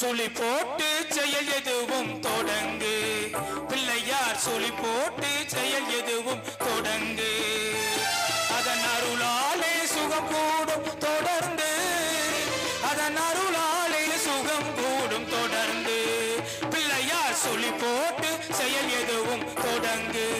சுழி போட்டு செயல் எதுவும் தொடங்கு. பிள்ளையார் சுழி போட்டு செயல் எதுவும் தொடங்கு. அதன் அருளாலே சுகம் கூடும் தொடர்ந்து. அதன் அருளாலே சுகம் கூடும் தொடர்ந்து. பிள்ளையார் சுழி போட்டு செயல் எதுவும் தொடங்கு.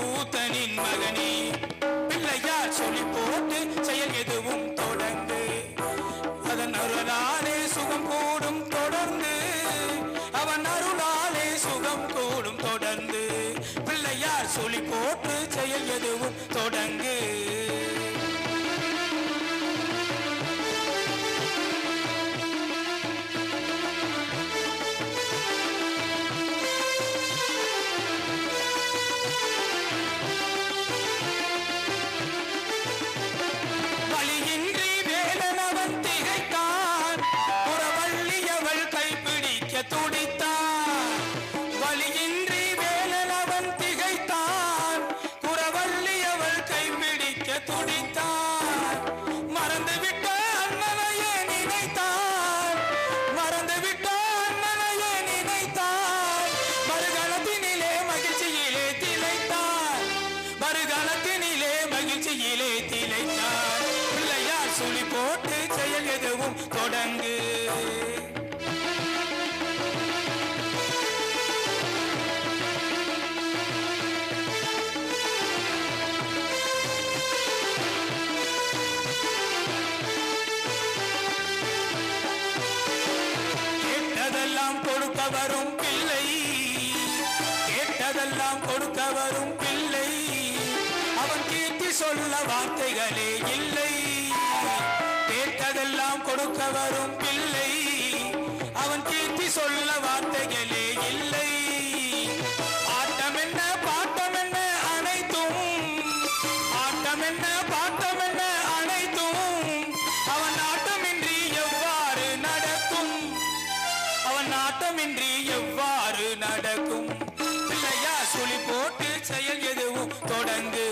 மூத்தனின் மகனே. பிள்ளையார் சொல்லி போட்டு செயல் எதுவும் தொடங்கு அதன் அருளாலே சுகம் கூடும் தொடர்ந்து. அவன் அருளாலே சுகம் கூடும் தொடர்ந்து. பிள்ளையார் சொல்லி போட்டு செயல் எதுவும் தொடங்கு. விட்டார் அண்ணனையே நினைத்தார். மறுகணத்தினிலே மகிழ்ச்சியிலே திளைத்தார். மறுகணத்தினிலே மகிழ்ச்சியிலே திளைத்தார். பிள்ளையார் சுழி போட்டு செயல் எதுவும் தொடங்கு. கேட்டதெல்லாம் கொடுக்க வரும் பிள்ளை. கேட்டதெல்லாம் கொடுக்க வரும் பிள்ளை. அவன் கீர்த்தி சொல்ல வார்த்தைகளே இல்லை. கேட்டதெல்லாம் கொடுக்க வரும் பிள்ளை. அவன் கீர்த்தி சொல்ல வார்த்தைகளே நாட்டமின்றி எவ்வாறு நடக்கும்? பிள்ளையா சுழி போட்டு செயல் எதுவும் தொடங்கு.